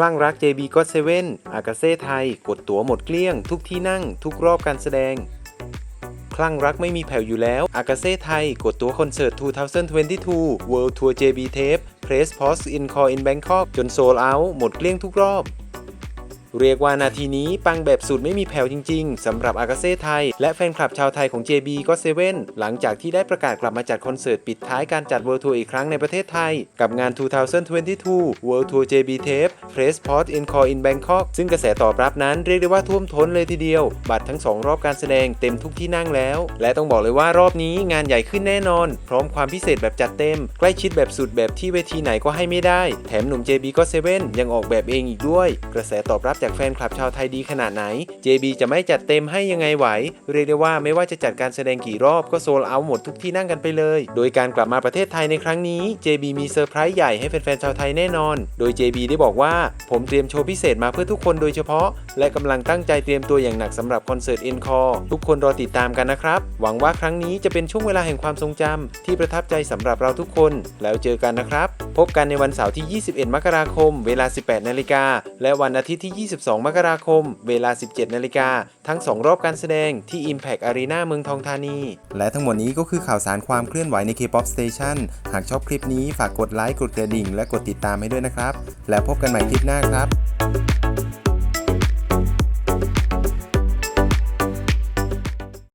คลั่งรัก JB g o t 7อากาเซ่ไทย กดตั๋วหมดเกลี้ยง ทุกที่นั่ง ทุกรอบการแสดง คลั่งรักไม่มีแผ่วอยู่แล้ว อากาเซ่ไทย กดตั๋วคอนเสิร์ต 2022 World Tour JB Tape Press pause in Call in Bangkok จนโซลเอาหมดเกลี้ยงทุกรอบ เรียกว่านาทีนี้ปังแบบสุดไม่มีแผ่วจริงๆสำหรับอากาเซ่ไทย และแฟนคลับชาวไทยของ JB ก็เซเว่นหลังจากที่ได้ประกาศกลับมาจัดคอนเสิร์ตปิดท้ายการจัด World Tour อีกครั้งในประเทศไทย กับงาน 2022 World Tour JB Tape Press Port in Call in Bangkok ซึ่งกระแสตอบรับนั้นเรียกได้ว่าท่วมท้นเลยทีเดียว บัตรทั้ง 2 รอบการแสดงเต็มทุกที่นั่งแล้ว และต้องบอกเลยว่ารอบนี้งานใหญ่ขึ้นแน่นอน พร้อมความพิเศษแบบจัดเต็ม ใกล้ชิดแบบสุดแบบที่เวทีไหนก็ให้ไม่ได้ แถมหนุ่ม JB ก็เซเว่นยังออกแบบเองอีกด้วย กระแสตอบรับจากแฟนคลับชาวไทยดีขนาดไหน JB จะไม่จัดเต็มให้ยังไงไหว เรียกได้ว่าไม่ว่าจะจัดการแสดงกี่รอบก็โซลเอาหมดทุกที่นั่งกันไปเลย โดยการกลับมาประเทศไทยในครั้งนี้ JB มีเซอร์ไพรส์ใหญ่ให้แฟนๆชาวไทยแน่นอน โดย JB ได้บอกว่าผมเตรียมโชว์พิเศษมาเพื่อทุกคนโดยเฉพาะ และกำลังตั้งใจเตรียมตัวอย่างหนักสำหรับคอนเสิร์ตเอ็นคอร์ทุกคนรอติดตามกันนะครับ หวังว่าครั้งนี้จะเป็นช่วงเวลาแห่งความทรงจำที่ประทับใจสำหรับเราทุกคน แล้วเจอกันนะครับ พบกันในวันเสาร์ที่ 21 มกราคม เวลา 18 นาฬิกาและวันอาทิตย์ที่22 มกราคม เวลา 17 นาฬิกา ทั้ง 2 รอบการแสดงที่ Impact Arena เมืองทองธานี และทั้งหมดนี้ก็คือข่าวสารความเคลื่อนไหวใน K-POP Station หากชอบคลิปนี้ฝากกดไลค์ กดกระดิ่ง และกดติดตามให้ด้วยนะครับ แล้วพบกันใหม่คลิปหน้าครับ